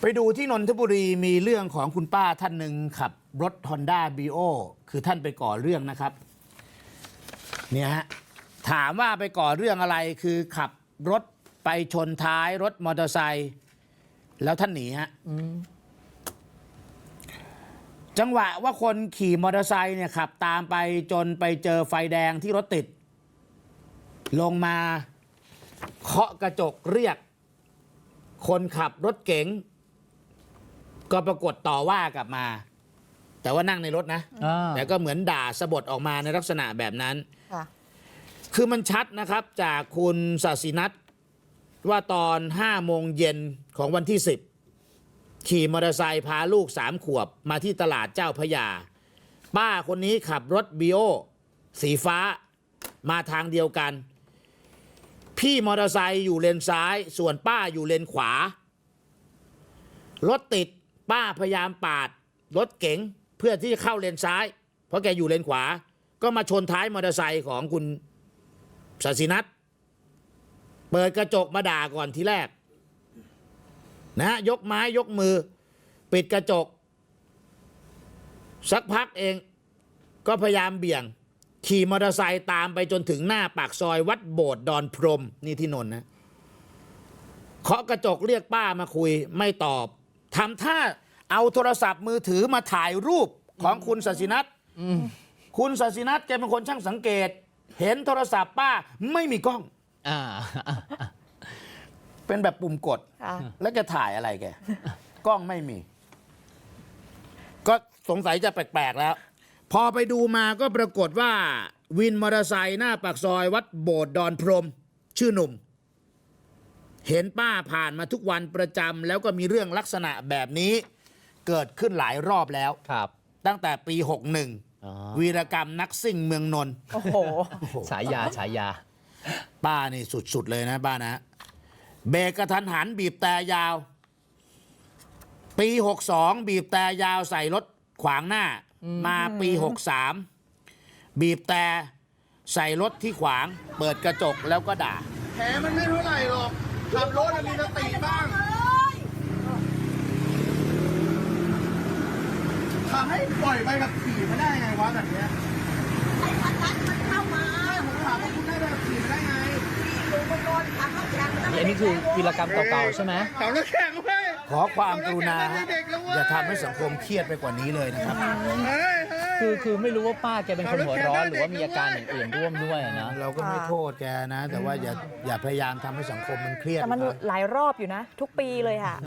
ไปดูที่นนทบุรีมีเรื่องของคุณป้าท่านหนึ่งขับรถ Honda b ีโอคือท่านไปก่อเรื่องนะครับเนี่ยฮะถามว่าไปก่อเรื่องอะไรคือขับรถไปชนท้ายรถมอเตอร์ไซค์แล้วท่านหนีฮะจังหวะว่าคนขี่มอเตอร์ไซค์เนี่ยขับตามไปจนไปเจอไฟแดงที่รถติด ลงมาเคาะกระจกเรียกคนขับรถเก๋ง ก็ปรากฏต่อว่ากลับมา แต่ว่านั่งในรถนะ อ่า แต่ก็เหมือนด่าสะบดออกมาในลักษณะแบบนั้น ค่ะ คือมันชัดนะครับจากคุณศาสินัทว่าตอน5โมงเย็นของวันที่ 10 ขี่มอเตอร์ไซค์พาลูกสามขวบมาที่ตลาดเจ้าพระยา ป้าคนนี้ขับรถบีโอสีฟ้ามาทางเดียวกัน พี่มอเตอร์ไซค์อยู่เลนซ้าย ส่วนป้าอยู่เลนขวา รถติด ป้าพยายามปาดรถเก๋งเพื่อที่จะเข้าเลนซ้าย เพราะแกอยู่เลนขวา ก็มาชนท้ายมอเตอร์ไซค์ของคุณศาสินัทเปิดกระจกมาด่าก่อนทีแรก นะยกไม้ยกมือ ปิดกระจก สักพักเอง ก็พยายามเบี่ยง ขี่มอเตอร์ไซค์ตามไปจนถึงหน้าปากซอยวัดโบสถ์ดอนพรมนี่ที่นนนะเคาะกระจกเรียกป้ามาคุยไม่ตอบ ทำท่าเอาโทรศัพท์มือถือมาถ่ายรูปของคุณศาสินัทคุณศาสินัทแกเป็นคนช่างสังเกต เห็นโทรศัพท์ป้าไม่มีกล้อง อ่า เป็นแบบปุ่มกด ค่ะ แล้วจะถ่ายอะไรแก กล้องไม่มี ก็สงสัยจะแปลกๆแล้ว พอไปดูมาก็ปรากฏว่า วินมอเตอร์ไซค์หน้าปากซอยวัดโบสถ์ดอนพรม ชื่อหนุ่ม เห็นป้าผ่านมาทุกวันประจำแล้วก็มีเรื่องลักษณะแบบนี้ เกิดขึ้นหลายรอบแล้ว ครับตั้งแต่ปี อ๋อ61 วีรกรรมนักซิ่งเมืองนนท์โอ้โห ฉายาฉายา ป้านี่สุด ๆ เลยนะป้านะเบรกกระทันหันบีบแต่ยาว ปี 62 บีบแต่ยาวใส่รถขวางหน้า มาปี 63 บีบแต่ใส่รถที่ขวาง เปิดกระจกแล้วก็ด่า แผลมันไม่เท่าไหร่หรอก ขับรถอะมีสติบ้างทำให้ปล่อยไปกับขี่ไม่ได้ไงวะแบบเนี้ยไอ้พันนั้นมันเข้ามาผมถามว่าคุณได้ไปกับขี่ไม่ได้ไงดูมันโดนทำเขาแข่งตั้งอันนี้คือวีรกรรมเก่าๆใช่ไหมขับรถแข่งเว้ยขอความกรุณาฮะอย่าทำให้สังคมเครียดไปกว่านี้เลยนะครับเฮ้ยเฮ้ย คือคือไม่รู้ว่าป้าแกเป็นคนหัวร้อนหรือว่ามีอาการอย่างอื่นร่วมด้วยอะนะ เราก็ไม่โทษแกนะ แต่ว่าอย่าอย่าพยายามทำให้สังคมมันเครียดแต่มันนะครับ หลายรอบอยู่นะ ทุกปีเลยค่ะ